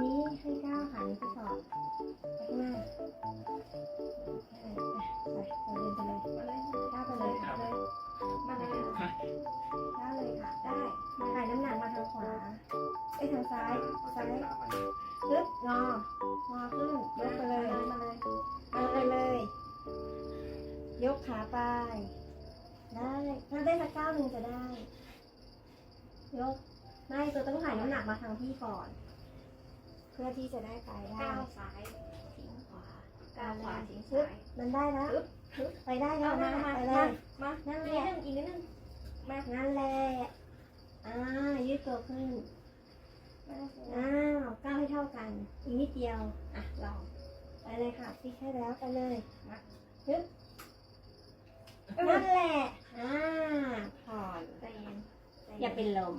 นี้ให้ก้าวขานี้ไปสอบไปข้างหน้า เอ้ยทางซ้ายซ้ายปึ๊บงองอขึ้นยกไปเลยมาเลยมาเลยเลย ยกขาไป ได้ถ้าได้สักก้าวหนึ่งจะได้ ยกไม่ตัวต้องถ่ายน้ำหนักมาทางที่ก่อน เพื่อที่จะได้ไปได้ก้าวซ้ายทิ้งขวาก้าวขวาทิ้งซ้ายมันได้แล้วไปได้แล้วมานะมาไปเลยมานั่นอีแหกนิดละนึงอีกนิดนึงมานั่นแหละอ่ายืดตัวขึ้น อ้าวก้าวให้เท่ากัน อีกนิดเดียว อะ ลอง ไปเลยค่ะพลิกให้แล้วไปเลยมาฮึบนั่นแหละ อ่าผ่อนใจเย็นอย่าเป็นลม